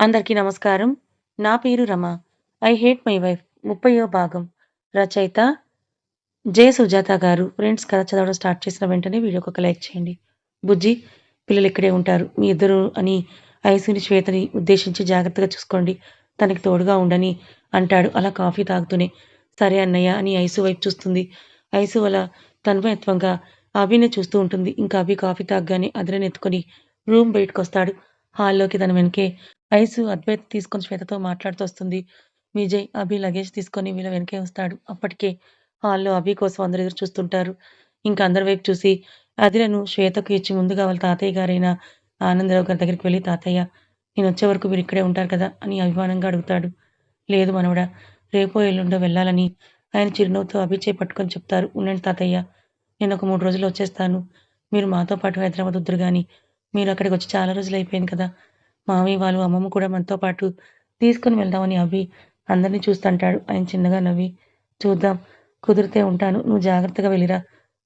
అందరికీ నమస్కారం. నా పేరు Rama. 'I hate my wife' ముప్పయో భాగం. రచయిత జె. సుజాత గారు. ఫ్రెండ్స్ కథ చదవడం స్టార్ట్ చేసిన వెంటనే వీడియోకి ఒక లైక్ చేయండి. బుజ్జి పిల్లలు ఇక్కడే ఉంటారు. మీ ఇద్దరు అని ఐసుని, శ్వేతని ఉద్దేశించి జాగ్రత్తగా చూసుకోండి. తనకి తోడుగా ఉండని అంటాడు అలా కాఫీ తాగుతూనే. సరే అన్నయ్య అని ఐసు వైపు చూస్తుంది. ఐసు అలా తన్మయత్వంగా అభినే చూస్తూ ఉంటుంది. ఇంకా అభి కాఫీ తాగగానే అద్రని ఎత్తుకొని రూమ్ బయటకొస్తాడు. హాల్లోకి తన వెనకే ఐసు అద్వైత్ తీసుకొని శ్వేతతో మాట్లాడుతూ వస్తుంది. విజయ్, అభి లగేజ్ తీసుకొని వీళ్ళ వెనకే వస్తాడు. అప్పటికే హాల్లో అభి కోసం అందరూ ఎదురు చూస్తుంటారు. ఇంకా అందరి వైపు చూసి అదిలను శ్వేతకు ఇచ్చి ముందుగా వాళ్ళ తాతయ్య గారైన ఆనందరావు గారి దగ్గరికి వెళ్ళి తాతయ్య నేను వచ్చే వరకు మీరు ఇక్కడే ఉంటారు కదా అని అభిమానంగా అడుగుతాడు. లేదు మనవడా రేపో ఎల్లుండో వెళ్ళాలని ఆయన చిరునవ్వుతో అభి చేయి పట్టుకొని చెప్తారు. ఉండండి తాతయ్య నేను ఒక మూడు రోజుల్లో వచ్చేస్తాను. మీరు మాతో పాటు హైదరాబాద్ వద్దురు కానీ మీరు అక్కడికి వచ్చి చాలా రోజులు అయిపోయింది కదా మావయ్య వాళ్ళు అమ్మమ్మ కూడా మనతో పాటు తీసుకుని వెళ్దామని అవి అందరినీ చూస్తుంటాడు. ఆయన చిన్నగా నవ్వి చూద్దాం కుదిరితే ఉంటాను. నువ్వు జాగ్రత్తగా వెళ్ళిరా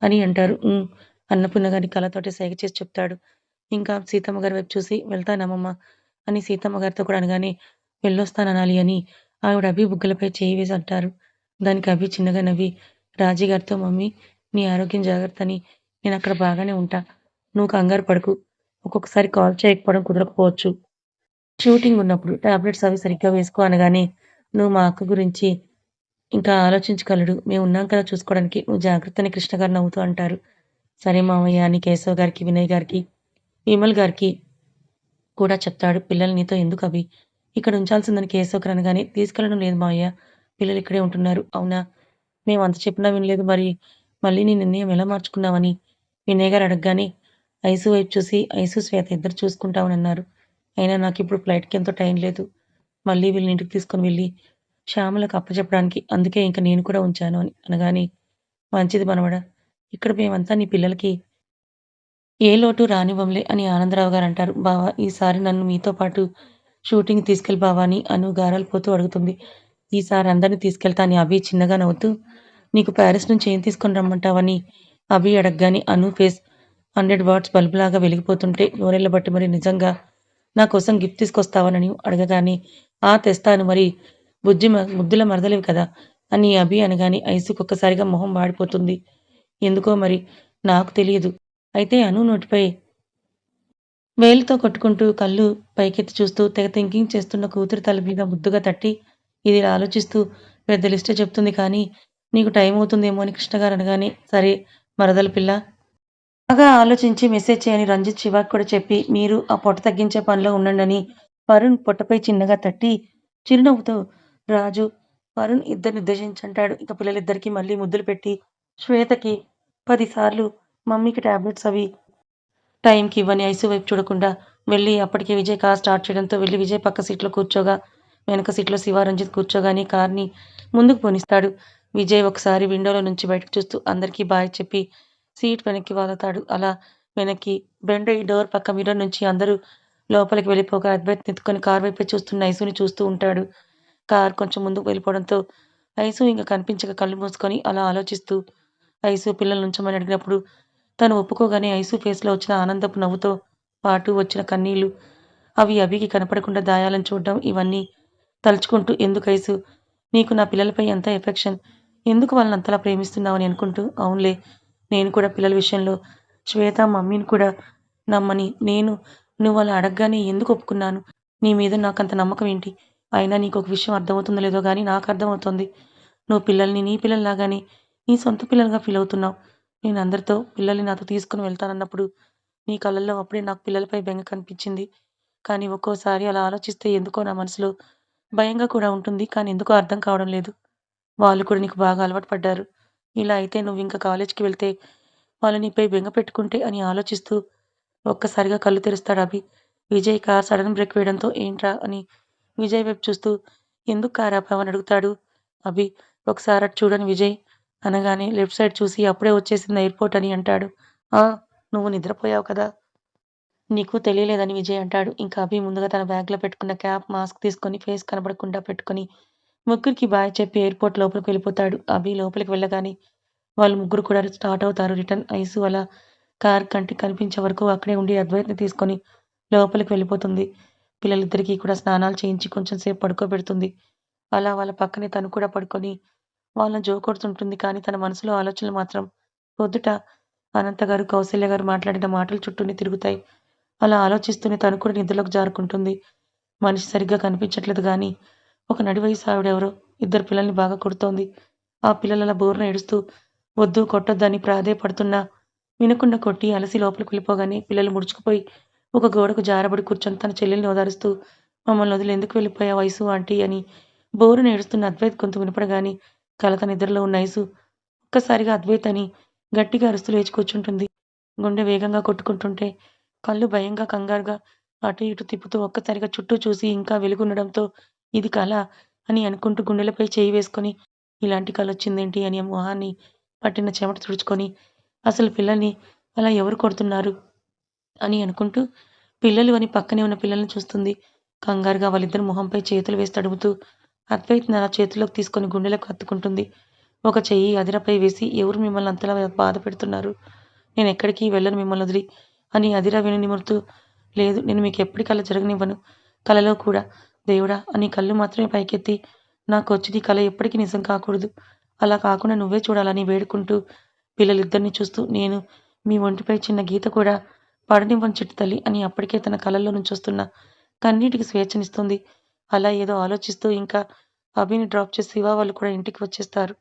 అని అంటారు. ఉమ్ అన్నపూర్ణ గారి కళ్ళతోటి సైగ చేసి చెప్తాడు. ఇంకా సీతమ్మ గారి వైపు చూసి వెళ్తానమ్మమ్మ అని సీతమ్మ గారితో కూడా అనగానే వెళ్ళొస్తాననాలి అని ఆవిడ అభి బుగ్గలపై చేయి వేసి అంటారు. దానికి అభి చిన్నగా నవ్వి రాజీ గారితో మమ్మీ నీ ఆరోగ్యం జాగ్రత్త అని నేను అక్కడ బాగానే ఉంటా. నువ్వు కంగారు పడుకు ఒక్కొక్కసారి కాల్ చేయకపోవడం కుదరకపోవచ్చు. షూటింగ్ ఉన్నప్పుడు టాబ్లెట్స్ అవి సరిగ్గా వేసుకో అనగానే నువ్వు మా అక్క గురించి ఇంకా ఆలోచించగలడు. మేము ఉన్నాం కదా చూసుకోవడానికి నువ్వు జాగ్రత్త అని కృష్ణ గారు నవ్వుతూ అంటారు. సరే మామయ్య అని కేశవ్ గారికి, వినయ్ గారికి, విమల్ గారికి కూడా చెప్తాడు. పిల్లలు నీతో ఎందుకు అవి ఇక్కడ ఉంచాల్సిందని కేశవ్ గారు అనగానే తీసుకెళ్ళడం లేదు మావయ్య పిల్లలు ఇక్కడే ఉంటున్నారు. అవునా మేము అంత చెప్పినా వినలేదు మరి మళ్ళీ నీ నిర్ణయం ఎలా మార్చుకున్నావని వినయ్ గారు అడగగానే ఐసు వైపు చూసి ఐసు శ్వేత ఇద్దరు చూసుకుంటామని అన్నారు. అయినా నాకు ఇప్పుడు ఫ్లైట్కి ఎంతో టైం లేదు. మళ్ళీ వీళ్ళని ఇంటికి తీసుకొని వెళ్ళి శ్యామలకు అప్పచెప్పడానికి అందుకే ఇంక నేను కూడా ఉంచాను అని అనగానే మంచిది మనవడ ఇక్కడ మేమంతా నీ పిల్లలకి ఏ లోటు రానివ్వంలే అని ఆనందరావు గారు అంటారు. బావా ఈసారి నన్ను మీతో పాటు షూటింగ్ తీసుకెళ్ళి బావా అని అను గారాలపోతూ అడుగుతుంది. ఈసారి అందరిని తీసుకెళ్తా అని అభి చిన్నగా నవ్వుతూ నీకు ప్యారిస్ నుంచి ఏం తీసుకొని రమ్మంటావని అభి అడగగాని అను ఫేస్ హండ్రెడ్ వాట్స్ బల్బులాగా వెలిగిపోతుంటే నోరెళ్ళబట్టి మరి నిజంగా నా కోసం గిఫ్ట్ తీసుకొస్తావనని అడగగానే ఆ తెస్తాను మరి బుజ్జి మ ముద్దుల మరదలేవి కదా అని అభి అనగానే ఐసుకు ఒక్కసారిగా మొహం వాడిపోతుంది. ఎందుకో మరి నాకు తెలియదు. అయితే అను నోటిపై వేలుతో కొట్టుకుంటూ కళ్ళు పైకెత్తి చూస్తూ తెగ థింకింగ్ చేస్తున్న కూతురు తల మీద ముద్దుగా తట్టి ఇది ఆలోచిస్తూ పెద్ద లిస్టే చెప్తుంది కానీ నీకు టైం అవుతుందేమో అని కృష్ణగారు అనగానే సరే మరదల పిల్ల బాగా ఆలోచించి మెసేజ్ చేయని రంజిత్ శివాకి కూడా చెప్పి మీరు ఆ పొట్ట తగ్గించే పనిలో ఉండండి వరుణ్ పొట్టపై చిన్నగా తట్టి చిరునవ్వుతో రాజు వరుణ్ ఇద్దరు నిర్దేశించంటాడు ఇక పిల్లలిద్దరికీ మళ్ళీ ముద్దులు పెట్టి శ్వేతకి పదిసార్లు మమ్మీకి టాబ్లెట్స్ అవి టైంకి ఇవ్వని ఐసు వైపు చూడకుండా వెళ్ళి అప్పటికే విజయ్ కార్ స్టార్ట్ చేయడంతో వెళ్ళి విజయ్ పక్క సీట్లో కూర్చోగా వెనక సీట్లో శివ రంజిత్ కూర్చోగానే కార్ని ముందుకు పోనిస్తాడు. విజయ్ ఒకసారి విండోలో నుంచి బయటకు చూస్తూ అందరికీ బాయ్ చెప్పి సీట్ వెనక్కి వాలుతాడు అలా వెనక్కి బెండ్ ఈ డోర్ పక్క మిర్రర్ నుంచి అందరూ లోపలికి వెళ్ళిపోగా అద్వైత్ ఎత్తుకొని కార్ వైపే చూస్తున్న ఐసుని చూస్తూ ఉంటాడు. కార్ కొంచెం ముందుకు వెళ్ళిపోవడంతో ఐసు ఇంకా కనిపించక కళ్ళు మూసుకొని అలా ఆలోచిస్తూ ఐసు పిల్లల నుంచమని అడిగినప్పుడు తను ఒప్పుకోగానే ఐసు ఫేస్లో వచ్చిన ఆనందపు నవ్వుతో పాటు వచ్చిన కన్నీళ్ళు అవి అవికి కనపడకుండా దాయాలని చూడడం ఇవన్నీ తలుచుకుంటూ ఎందుకు ఐసు? నీకు నా పిల్లలపై ఎంత ఎఫెక్షన్? ఎందుకు వాళ్ళని అంతలా ప్రేమిస్తున్నావని అనుకుంటూ? అవునులే నేను కూడా పిల్లల విషయంలో శ్వేత మమ్మీని కూడా నమ్మని నేను నువ్వు అలా అడగగానే ఎందుకు ఒప్పుకున్నాను? నీ మీద నాకు అంత నమ్మకం ఏంటి? అయినా నీకు ఒక విషయం అర్థమవుతుందో లేదో కానీ నాకు అర్థమవుతుంది. నువ్వు పిల్లల్ని నీ పిల్లల్లాగానే నీ సొంత పిల్లలుగా ఫీల్ అవుతున్నావు. నేను అందరితో పిల్లల్ని నాతో తీసుకుని వెళ్తానన్నప్పుడు నీ కళ్ళల్లో అప్పుడే నాకు పిల్లలపై బెంగ కనిపించింది. కానీ ఒక్కోసారి అలా ఆలోచిస్తే ఎందుకో నా మనసులో భయంగా కూడా ఉంటుంది. కానీ ఎందుకో అర్థం కావడం లేదు. వాళ్ళు కూడా నీకు బాగా అలవాటు పడ్డారు. ఇలా అయితే నువ్వు ఇంకా కాలేజ్కి వెళ్తే వాళ్ళు నీపై బెంగ పెట్టుకుంటే అని ఆలోచిస్తూ ఒక్కసారిగా కళ్ళు తెరుస్తాడు Abhi. Vijay car sudden brake వేయడంతో ఏంట్రా అని విజయ్ వైపు చూస్తూ ఎందుకు కార్ ఆపావని అడుగుతాడు అభి. ఒకసారి అటు చూడని విజయ్ అనగానే లెఫ్ట్ సైడ్ చూసి అప్పుడే వచ్చేసింది ఎయిర్పోర్ట్ అని అంటాడు. ఆ నువ్వు నిద్రపోయావు కదా? నీకు తెలియలేదని విజయ్ అంటాడు. ఇంకా అభి ముందుగా తన బ్యాగ్లో పెట్టుకున్న క్యాప్ మాస్క్ తీసుకొని ఫేస్ కనబడకుండా పెట్టుకొని ముగ్గురికి బాయ్ చెప్పి ఎయిర్పోర్ట్ లోపలికి వెళ్ళిపోతాడు అభి లోపలికి వెళ్ళగానే వాళ్ళు ముగ్గురు కూడా స్టార్ట్ అవుతారు రిటర్న్ ఐసు అలా కార్ కంటికి కనిపించే వరకు అక్కడే ఉండి అద్వైతని తీసుకొని లోపలికి వెళ్ళిపోతుంది పిల్లలిద్దరికీ కూడా స్నానాలు చేయించి కొంచెం సేపు పడుకోబెడుతుంది. అలా వాళ్ళ పక్కనే తను కూడా పడుకొని వాళ్ళని జోకొడుతుంటుంది. కానీ తన మనసులో ఆలోచనలు మాత్రం పొద్దుట అనంత గారు, కౌశల్య గారు మాట్లాడిన మాటలు చుట్టూనే తిరుగుతాయి. అలా ఆలోచిస్తూనే తను కూడా నిద్రలోకి జారుకుంటుంది. మనిషి సరిగ్గా కనిపించట్లేదు కానీ ఒక నడి వయసు ఆవిడెవరో ఇద్దరు పిల్లల్ని బాగా కొడుతోంది. ఆ పిల్లలలా బోర్న ఏడుస్తూ వద్దు కొట్టొద్దని ప్రాధేయపడుతున్నా వినకుండా కొట్టి అలసి లోపలికి వెళ్ళిపోగానే పిల్లలు ముడుచుకుపోయి ఒక గోడకు జారబడి కూర్చొని తన చెల్లెల్ని ఓదారుస్తూ మమ్మల్ని వదిలి ఎందుకు వెళ్ళిపోయా వయసు ఆంటీ అని బోరున ఏడుస్తున్న అద్వైత్ గొంతు వినపడగానే కలత నిద్రలో ఉన్న ఐసు ఒక్కసారిగా అద్వైత్ అని గట్టిగా అరుస్తూ లేచి కూర్చుంటుంది. గుండె వేగంగా కొట్టుకుంటుంటే కళ్ళు భయంగా కంగారుగా అటు ఇటు తిప్పుతూ ఒక్కసారిగా చుట్టూ చూసి ఇంకా వెలుగుండడంతో ఇది కల అని అనుకుంటూ గుండెలపై చేయి వేసుకొని ఇలాంటి కళ వచ్చిందేంటి అని మొహాన్ని పట్టిన చెమట తుడుచుకొని అసలు పిల్లల్ని అలా ఎవరు కొడుతున్నారు అని అనుకుంటూ పిల్లలు అని పక్కనే ఉన్న పిల్లల్ని చూస్తుంది. కంగారుగా వాళ్ళిద్దరు మొహంపై చేతులు వేసి తడుముతూ అద్వైత్‌ని అలా చేతుల్లోకి తీసుకొని గుండెలకు హత్తుకుంటుంది. ఒక చెయ్యి అదిరపై వేసి ఎవరు మిమ్మల్ని అంతలా బాధ పెడుతున్నారు? నేను ఎక్కడికి వెళ్ళను మిమ్మల్ని వదిలి అని అదిర విని నిమురుతూ లేదు నేను మీకు ఎప్పటికల్లా జరగనివ్వను. కలలో కూడా దేవుడా అని కళ్ళు మాత్రమే పైకెత్తి నాకు నాకొచ్చింది కల ఎప్పటికీ నిజం కాకూడదు. అలా కాకుండా నువ్వే చూడాలని వేడుకుంటూ పిల్లలిద్దరిని చూస్తూ నేను మీ ఒంటిపై చిన్న గీత కూడా పడనివ్వని చిట్టు తల్లి అని అప్పటికే తన కళల్లో నుంచి వస్తున్న కన్నీటికి స్వేచ్ఛనిస్తుంది. అలా ఏదో ఆలోచిస్తూ ఇంకా అభిని డ్రాప్ చేసి శివ వాళ్ళు కూడా ఇంటికి వచ్చేస్తారు.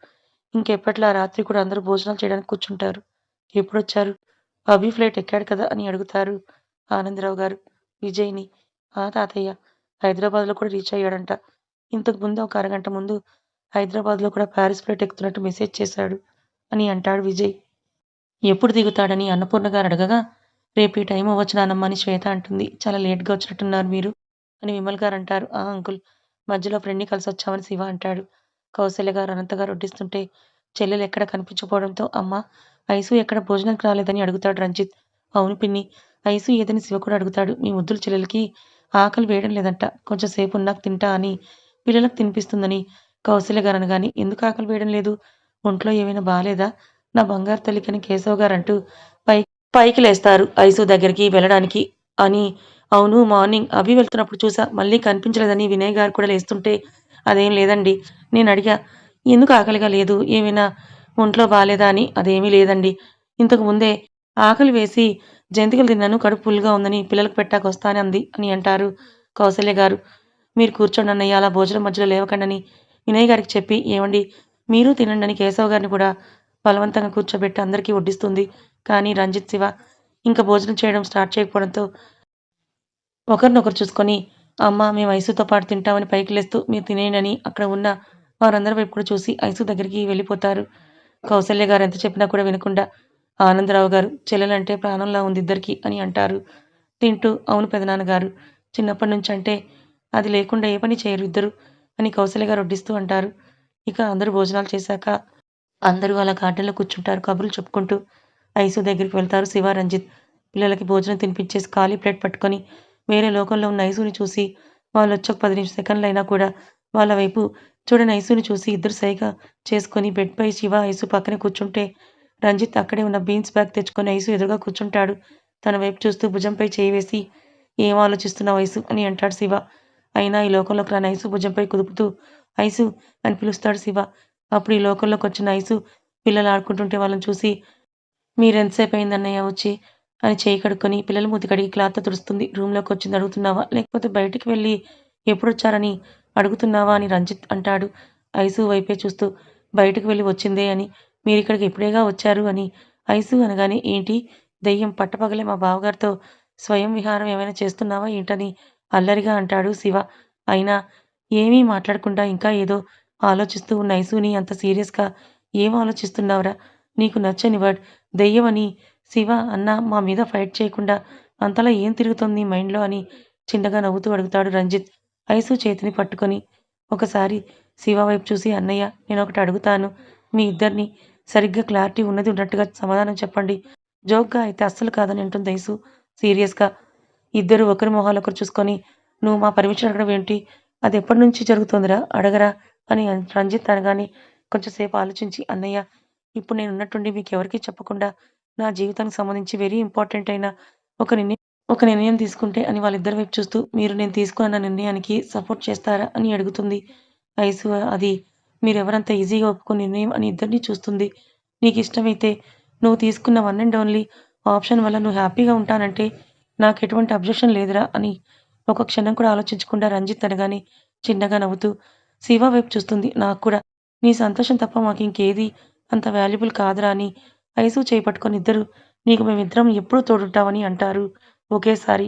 ఇంకెప్పట్లో ఆ రాత్రి కూడా అందరూ భోజనాలు చేయడానికి కూర్చుంటారు. ఎప్పుడొచ్చారు? అభి ఫ్లైట్ ఎక్కాడు కదా అని అడుగుతారు ఆనందరావు గారు విజయ్‌ని. ఆ తాతయ్య హైదరాబాద్‌లో కూడా రీచ్ అయ్యాడంట. ఇంతకు ముందు ఒక అరగంట ముందు హైదరాబాద్‌లో కూడా పారిస్ ఫ్లైట్ ఎక్కుతున్నట్టు మెసేజ్ చేశాడు అని అంటాడు విజయ్. ఎప్పుడు దిగుతాడని అన్నపూర్ణ గారు అడగగా రేపు ఈ టైం అవ్వచ్చు నానమ్మ అని శ్వేత అంటుంది. చాలా లేట్‌గా వచ్చినట్టున్నారు మీరు అని విమల్ గారు అంటారు. ఆ అంకుల్ మధ్యలో ఫ్రెండ్‌ని కలిసొచ్చామని శివ అంటాడు. కౌశల్య గారు అనంత గారు వడ్డిస్తుంటే చెల్లెలు ఎక్కడ కనిపించకపోవడంతో అమ్మ ఐసు ఎక్కడ భోజనానికి రాలేదని అడుగుతాడు రంజిత్. అవును పిన్ని ఐసు ఏదని శివ కూడా అడుగుతాడు. మీ ముద్దుల చెల్లెలకి ఆకలి వేయడం లేదంట. కొంచెం సేపు ఉన్నాక తింటా అని పిల్లలకు తినిపిస్తుందని కౌశల్య గారు అనగాని ఎందుకు ఆకలి వేయడం లేదు? ఒంట్లో ఏమైనా బాగాలేదా నా బంగారు తల్లికని కేశవ్ గారంటూ పై పైకి లేస్తారు. ఐసు దగ్గరికి వెళ్ళడానికి అని అవును మార్నింగ్ అభి వెళ్తున్నప్పుడు చూసా. మళ్ళీ కనిపించలేదని వినయ్ గారు కూడా లేస్తుంటే అదేం లేదండి. నేను అడిగా ఎందుకు ఆకలిగా లేదు? ఏమైనా ఒంట్లో బాగాలేదా అని అదేమీ లేదండి. ఇంతకు ముందే ఆకలి వేసి జంతికలు తిన్నాను కడుపు ఫుల్గా ఉందని పిల్లలకు పెట్టాక వస్తానే అంది అని అంటారు కౌసల్య గారు. మీరు కూర్చోండి అన్నయ్య అలా భోజనం మధ్యలో లేవకండని వినయ్ గారికి చెప్పి ఏమండి మీరు తినండి అని కేశవ్ గారిని కూడా బలవంతంగా కూర్చోబెట్టి అందరికీ వడ్డిస్తుంది. కానీ రంజిత్ శివ ఇంకా భోజనం చేయడం స్టార్ట్ చేయకపోవడంతో ఒకరినొకరు చూసుకొని అమ్మ మేము ఐసుతో పాటు తింటామని పైకి లేస్తూ మీరు తినేయండి అక్కడ ఉన్న వారందరి వైపు కూడా చూసి ఐసు దగ్గరికి వెళ్ళిపోతారు. కౌసల్య గారు ఎంత చెప్పినా కూడా వినకుండా ఆనందరావు గారు చెల్లెలంటే ప్రాణంలా ఉంది ఇద్దరికి అని అంటారు. తింటూ అవును పెదనాన్నగారు చిన్నప్పటి నుంచి అంటే అది లేకుండా ఏ పని చేయరు ఇద్దరు అని కౌశల్య గారు వడ్డిస్తూ అంటారు. ఇక అందరూ భోజనాలు చేశాక అందరూ అలా గార్డెన్లో కూర్చుంటారు కబుర్లు చెప్పుకుంటూ. ఐసు దగ్గరికి వెళ్తారు శివ రంజిత్ పిల్లలకి భోజనం తినిపించేసి ఖాళీ ప్లేట్ పట్టుకొని వేరే లోకంలో ఉన్న ఐసుని చూసి వాళ్ళు వచ్చి ఒక పది నిమిషం సెకండ్లు అయినా కూడా వాళ్ళ వైపు చూడని ఐసుని చూసి ఇద్దరు సైగా చేసుకొని బెడ్పై శివ ఐసు పక్కనే కూర్చుంటే రంజిత్ అక్కడే ఉన్న బీన్స్ బ్యాగ్ తెచ్చుకొని ఐసు ఎదురుగా కూర్చుంటాడు. తన వైపు చూస్తూ భుజంపై చేయి వేసి ఏం ఆలోచిస్తున్నావు ఐసు? అని అంటాడు శివ. అయినా ఈ లోకంలోకి రాని ఐసు భుజంపై కుదుపుతూ ఐసు అని పిలుస్తాడు శివ. అప్పుడు ఈ లోకంలోకి వచ్చిన ఐసు పిల్లలు ఆడుకుంటుంటే వాళ్ళని చూసి మీరెంతసేపు అయిందన్నయ్య వచ్చి? అని చేయి కడుక్కొని పిల్లల ముద్దు కడిగి క్లాత్ తుడుస్తుంది రూమ్లోకి వచ్చింది అడుగుతున్నావా? లేకపోతే బయటికి వెళ్ళి ఎప్పుడొచ్చారని అడుగుతున్నావా? అని రంజిత్ అంటాడు. ఐసు వైపే చూస్తూ బయటకు వెళ్ళి వచ్చిందే అని మీరు ఇక్కడికి ఇప్పుడేగా వచ్చారు అని ఐసు అనగానే ఏంటి దెయ్యం పట్టపగలే మా బావగారితో స్వయం విహారం ఏమైనా చేస్తున్నావా ఏంటని అల్లరిగా అంటాడు శివ. అయినా ఏమీ మాట్లాడకుండా ఇంకా ఏదో ఆలోచిస్తూ ఉన్న ఐసుని అంత సీరియస్గా ఏం ఆలోచిస్తున్నావురా? నీకు నచ్చని వర్డ్ దెయ్యమని శివ అన్న మా మీద ఫైట్ చేయకుండా అంతలా ఏం తిరుగుతుంది మైండ్లో అని చిన్నగా నవ్వుతూ అడుగుతాడు రంజిత్. ఐసు చేతిని పట్టుకొని ఒకసారి శివ వైపు చూసి అన్నయ్య నేను ఒకటి అడుగుతాను. మీ ఇద్దరిని సరిగ్గా క్లారిటీ ఉన్నది ఉన్నట్టుగా సమాధానం చెప్పండి. జోక్గా అయితే అస్సలు కాదని అంటుంది ఐసు సీరియస్గా. ఇద్దరు ఒకరి మొహాలు ఒకరు చూసుకొని నువ్వు మా పర్మిషన్ అడగడం ఏంటి? అది ఎప్పటి నుంచి జరుగుతుందిరా? అడగరా? అని రంజిత్ అనగానే కొంచెంసేపు ఆలోచించి అన్నయ్య ఇప్పుడు నేను ఉన్నట్టుండి మీకు ఎవరికీ చెప్పకుండా నా జీవితానికి సంబంధించి వెరీ ఇంపార్టెంట్ అయిన ఒక నిర్ణయం ఒక నిర్ణయం తీసుకుంటే అని వాళ్ళిద్దరి వైపు చూస్తూ మీరు నేను తీసుకున్న నిర్ణయానికి సపోర్ట్ చేస్తారా? అని అడుగుతుంది. ఐసు అది మీరెవరంత ఈజీగా ఒప్పుకునే నిర్ణయం అని ఇద్దరిని చూస్తుంది. నీకు ఇష్టమైతే నువ్వు తీసుకున్న వన్ అండ్ ఓన్లీ ఆప్షన్ వల్ల నువ్వు హ్యాపీగా ఉంటానంటే నాకు ఎటువంటి అబ్జెక్షన్ లేదురా అని ఒక క్షణం కూడా ఆలోచించకుండా రంజిత్ అనగానే చిన్నగా నవ్వుతూ శివ వైపు చూస్తుంది. నాకు కూడా. నీ సంతోషం తప్ప మాకు ఇంకేది అంత వాల్యుబుల్ కాదురా అని ఐసు చేపట్టుకొని ఇద్దరు నీకు మేమిద్దరం ఎప్పుడు తోడుంటామని అంటారు. ఒకేసారి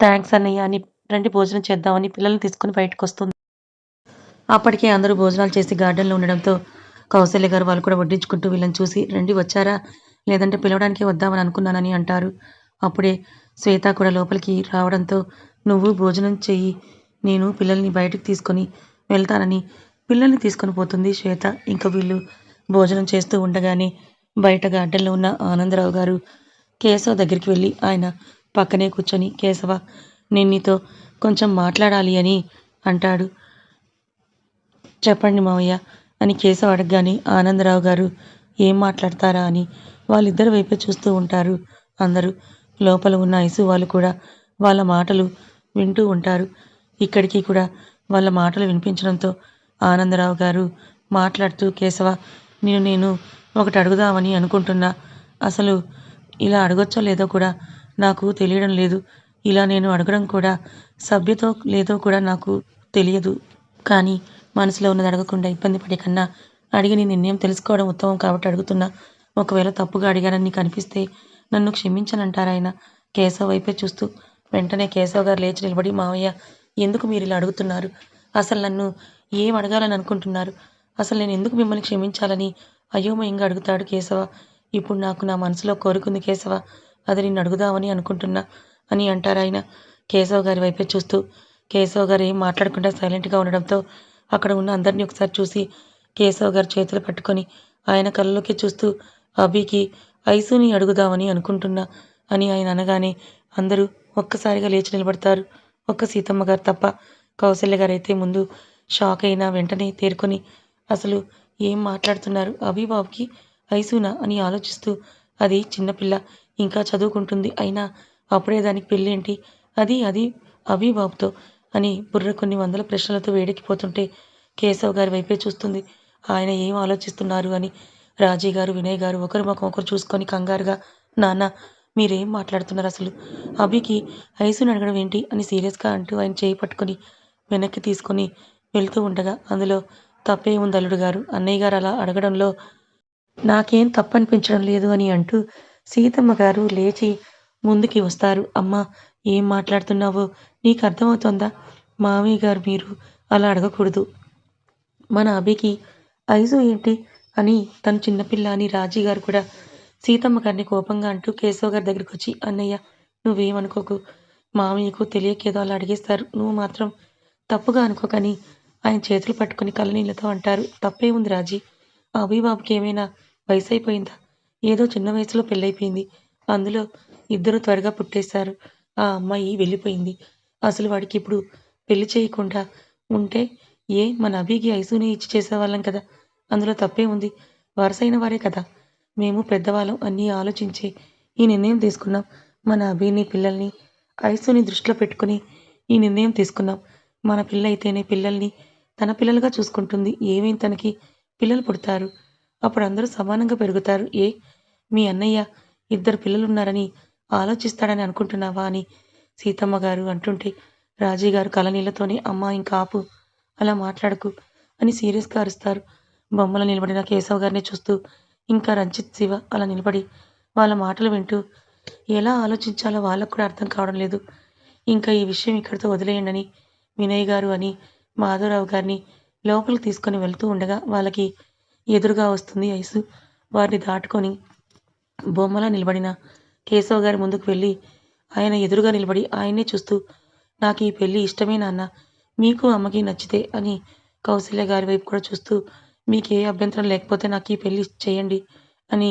థ్యాంక్స్ అన్నయ్య అని రండి భోజనం చేద్దామని పిల్లల్ని తీసుకుని బయటకు వస్తుంది అప్పటికే అందరూ భోజనాలు చేసి గార్డెన్లో ఉండడంతో కౌశల్య గారు వాళ్ళు కూడా వడ్డించుకుంటూ వీళ్ళని చూసి రండి వచ్చారా? లేదంటే పిలవడానికి వద్దామని అనుకున్నానని అంటారు. అప్పుడే శ్వేత కూడా లోపలికి రావడంతో నువ్వు భోజనం చెయ్యి నేను పిల్లల్ని బయటకు తీసుకొని వెళ్తానని పిల్లల్ని తీసుకొని పోతుంది శ్వేత. ఇంకా వీళ్ళు భోజనం చేస్తూ ఉండగానే బయట గార్డెన్లో ఉన్న ఆనందరావు గారు కేశవ దగ్గరికి వెళ్ళి ఆయన పక్కనే కూర్చొని కేశవ నేను నీతో కొంచెం మాట్లాడాలి అని అంటాడు. చెప్పండి మావయ్య అని కేశవ అడగగానే ఆనందరావు గారు ఏం మాట్లాడతారా అని. వాళ్ళిద్దరి వైపే చూస్తూ ఉంటారు అందరూ. లోపల ఉన్న ఐసు వాళ్ళు కూడా వాళ్ళ మాటలు వింటూ ఉంటారు. ఇక్కడికి కూడా వాళ్ళ మాటలు వినిపించడంతో ఆనందరావు గారు మాట్లాడుతూ కేశవ నేను నేను ఒకటి అడుగుదామని అనుకుంటున్నా. అసలు ఇలా అడగొచ్చో లేదో కూడా నాకు తెలియడం లేదు. ఇలా నేను అడగడం కూడా సభ్యతో లేదో కూడా నాకు తెలియదు. కానీ మనసులో ఉన్నది అడగకుండా ఇబ్బంది పడే కన్నా అడిగి నీ నిర్ణయం తెలుసుకోవడం ఉత్తమం కాబట్టి అడుగుతున్నా. ఒకవేళ తప్పుగా అడిగానని నీకు అనిపిస్తే నన్ను క్షమించనంటారాయన కేశవ్ వైపే చూస్తూ వెంటనే కేశవ్ గారు లేచి నిలబడి మావయ్య ఎందుకు మీరు ఇలా అడుగుతున్నారు? అసలు నన్ను ఏం అడగాలని అనుకుంటున్నారు? అసలు నేను ఎందుకు మిమ్మల్ని క్షమించాలని అయోమయంగా అడుగుతాడు కేశవ. ఇప్పుడు నాకు నా మనసులో కోరుకుంది కేశవ. అది నిన్ను అడుగుదామని అనుకుంటున్నా అని అంటారాయన కేశవ్ గారి వైపే చూస్తూ కేశవ్ గారు ఏం మాట్లాడకుండా సైలెంట్గా ఉండడంతో అక్కడ ఉన్న అందరినీ ఒకసారి చూసి కేశవ్ గారు చేతులు పట్టుకొని ఆయన కళ్ళలోకి చూస్తూ అభికి ఐసుని అడుగుదామని అనుకుంటున్నా అని ఆయన అనగానే అందరూ ఒక్కసారిగా లేచి నిలబడతారు. ఒక్క సీతమ్మ గారు తప్ప కౌశల్య గారు అయితే ముందు షాక్ అయినా వెంటనే తేరుకొని అసలు ఏం మాట్లాడుతున్నారు అభిబాబుకి ఐసునా? అని ఆలోచిస్తూ అది చిన్నపిల్ల ఇంకా చదువుకుంటుంది అయినా అప్పుడే దానికి పెళ్ళేంటి? అది అది అభిబాబుతో అని బుర్ర కొన్ని వందల ప్రశ్నలతో వేడెక్కిపోతుంటే కేశవ్ గారి వైపే చూస్తుంది. ఆయన ఏం ఆలోచిస్తున్నారు అని. రాజీ గారు వినయ్ గారు ఒకరి ముఖం ఒకరు చూసుకొని కంగారుగా నాన్న మీరేం మాట్లాడుతున్నారు అసలు? అభికి ఐసుని అడగడం ఏంటి? అని సీరియస్గా అంటూ ఆయన చేయి పట్టుకొని వెనక్కి తీసుకొని వెళ్తూ ఉండగా అందులో తప్పే ఉంది అల్లుడు గారు. అన్నయ్య గారు అలా అడగడంలో నాకేం తప్పనిపించడం లేదు అని అంటూ సీతమ్మ గారు లేచి ముందుకి వస్తారు. అమ్మ ఏం మాట్లాడుతున్నావో నీకు అర్థమవుతుందా మామయ్య గారు మీరు అలా అడగకూడదు. మన అభికి ఐజు ఏంటి అని తను చిన్నపిల్ల అని రాజీ గారు కూడా సీతమ్మ గారిని కోపంగా అంటూ కేశవ గారి దగ్గరికి వచ్చి అన్నయ్య నువ్వేమనుకోకు. మామయ్యకు తెలియకేదో అలా అడిగేస్తారు. నువ్వు మాత్రం తప్పుగా అనుకోకని ఆయన చేతులు పట్టుకుని కళ్ళనీళ్ళతో అంటారు. తప్పే ఉంది రాజీ. ఆ అభిబాబుకి ఏమైనా వయసు అయిపోయిందా ఏదో చిన్న వయసులో పెళ్ళైపోయింది. అందులో ఇద్దరు త్వరగా పుట్టేశారు. ఆ అమ్మాయి వెళ్ళిపోయింది. అసలు వాడికి ఇప్పుడు పెళ్ళి చేయకుండా ఉంటే ఏ మన అభికి ఐసుని ఇచ్చి చేసేవాళ్ళం కదా. అందులో తప్పే ఉంది. వరసైన వారే కదా. మేము పెద్దవాళ్ళం అన్నీ ఆలోచించి ఈ నిర్ణయం తీసుకున్నాం. మన అభిని పిల్లల్ని ఐసుని దృష్టిలో పెట్టుకుని ఈ నిర్ణయం తీసుకున్నాం. మన పిల్ల అయితేనే పిల్లల్ని తన పిల్లలుగా చూసుకుంటుంది. ఏమేం తనకి పిల్లలు పుడతారు? అప్పుడు అందరూ సమానంగా పెరుగుతారు. ఏ? మీ అన్నయ్య ఇద్దరు పిల్లలున్నారని ఆలోచిస్తాడని అనుకుంటున్నావా అని సీతమ్మ గారు అంటుంటే రాజీ గారు కలనీళ్ళతోనే అమ్మ ఇంకా ఆపు అలా మాట్లాడకు అని సీరియస్గా అరుస్తారు. బొమ్మలో నిలబడిన కేశవ్ గారిని చూస్తూ ఇంకా రంజిత్ శివ అలా నిలబడి వాళ్ళ మాటలు వింటూ ఎలా ఆలోచించాలో వాళ్ళకు కూడా అర్థం కావడం లేదు. ఇంకా ఈ విషయం ఇక్కడితో వదిలేయండి అని వినయ్ గారు అని మాధవరావు గారిని లోపలికి తీసుకొని వెళ్తూ ఉండగా వాళ్ళకి ఎదురుగా వస్తుంది ఐసు. వారిని దాటుకొని బొమ్మలా నిలబడిన కేశవ్ గారి ముందుకు వెళ్ళి ఆయన ఎదురుగా నిలబడి ఆయన్నే చూస్తూ నాకు ఈ పెళ్ళి ఇష్టమే నాన్న. మీకు అమ్మకి నచ్చితే అని కౌశల్య గారి వైపు కూడా చూస్తూ మీకు ఏ అభ్యంతరం లేకపోతే నాకు ఈ పెళ్ళి చేయండి అని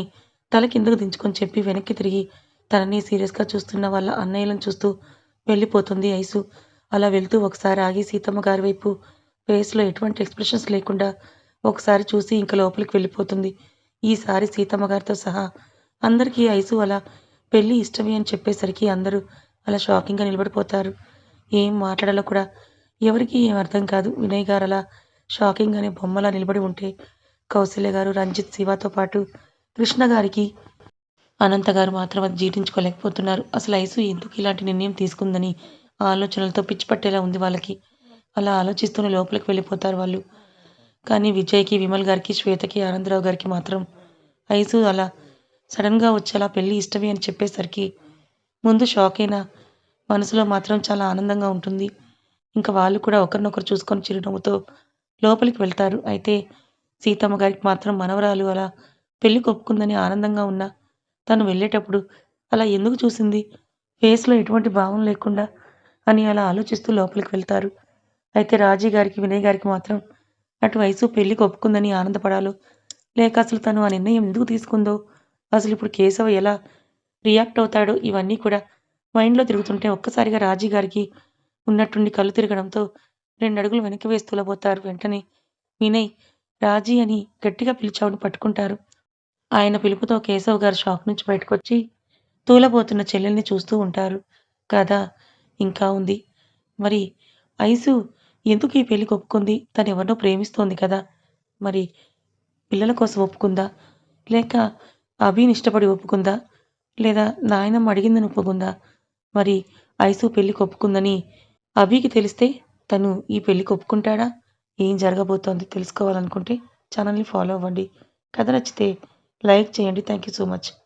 తల కిందకు దించుకొని చెప్పి వెనక్కి తిరిగి తనని సీరియస్గా చూస్తున్న వాళ్ళ అన్నయ్యలను చూస్తూ వెళ్ళిపోతుంది ఐసు. అలా వెళ్తూ ఒకసారి ఆగి సీతమ్మ గారి వైపు ఫేస్లో ఎటువంటి ఎక్స్ప్రెషన్స్ లేకుండా ఒకసారి చూసి ఇంకా లోపలికి వెళ్ళిపోతుంది. ఈసారి సీతమ్మ గారితో సహా అందరికీ ఐసు అలా పెళ్ళి ఇష్టమే అని చెప్పేసరికి అందరూ అలా షాకింగ్గా నిలబడిపోతారు. ఏం మాట్లాడాలో కూడా ఎవరికి ఏం అర్థం కాదు. వినయ్ గారు అలా షాకింగ్గానే బొమ్మలా నిలబడి ఉంటే కౌశల్య గారు రంజిత్ శివతో పాటు కృష్ణ గారికి అనంత గారు మాత్రం అది జీర్ణించుకోలేకపోతున్నారు. అసలు ఐసు ఎందుకు ఇలాంటి నిర్ణయం తీసుకుందని ఆలోచనలతో పిచ్చిపట్టేలా ఉంది వాళ్ళకి. అలా ఆలోచిస్తూనే లోపలికి వెళ్ళిపోతారు వాళ్ళు. కానీ విజయ్కి విమల్ గారికి శ్వేతకి ఆనందరావు గారికి మాత్రం ఐసు అలా సడన్గా వచ్చేలా పెళ్ళి ఇష్టమే అని చెప్పేసరికి ముందు షాక్ అయినా మనసులో మాత్రం చాలా ఆనందంగా ఉంటుంది. ఇంకా వాళ్ళు కూడా ఒకరినొకరు చూసుకొని చిరునవ్వుతో లోపలికి వెళ్తారు. అయితే సీతమ్మ గారికి మాత్రం మనవరాలు అలా పెళ్ళి కొప్పుకుందని ఆనందంగా ఉన్నా తను వెళ్ళేటప్పుడు అలా ఎందుకు చూసింది? ఫేస్లో ఎటువంటి భావం లేకుండా అని అలా ఆలోచిస్తూ లోపలికి వెళ్తారు. అయితే రాజీ గారికి వినయ్ గారికి మాత్రం అటు వయసు పెళ్ళి ఒప్పుకుందని ఆనందపడాలో లేక అసలు తను ఆ నిర్ణయం ఎందుకు తీసుకుందో అసలు ఇప్పుడు కేశవ ఎలా రియాక్ట్ అవుతాడో ఇవన్నీ కూడా మైండ్లో తిరుగుతుంటే ఒక్కసారిగా రాజీ గారికి ఉన్నట్టుండి కళ్ళు తిరగడంతో రెండు అడుగులు వెనక్కి వేసి తూలబోతారు వెంటనే వినయ్ రాజీ అని గట్టిగా పిలిచావుని పట్టుకుంటారు. ఆయన పిలుపుతో కేశవ్ గారు షాప్ నుంచి బయటకొచ్చి తూలబోతున్న చెల్లెల్ని చూస్తూ ఉంటారు. కథ ఇంకా ఉంది. మరి ఐసు ఎందుకు ఈ పెళ్ళికి ఒప్పుకుంది? తను ఎవరినో ప్రేమిస్తోంది కదా. మరి పిల్లల కోసం ఒప్పుకుందా? లేక అభిని ఇష్టపడి ఒప్పుకుందా? లేదా నాయనమ్మ అడిగిందని ఒప్పుకుందా? మరి ఐసు పెళ్ళి ఒప్పుకుందని అభికి తెలిస్తే తను ఈ పెళ్ళి ఒప్పుకుంటాడా? ఏం జరగబోతోంది తెలుసుకోవాలనుకుంటే ఛానల్ని ఫాలో అవ్వండి. కథ నచ్చితే లైక్ చేయండి. Thank you so much.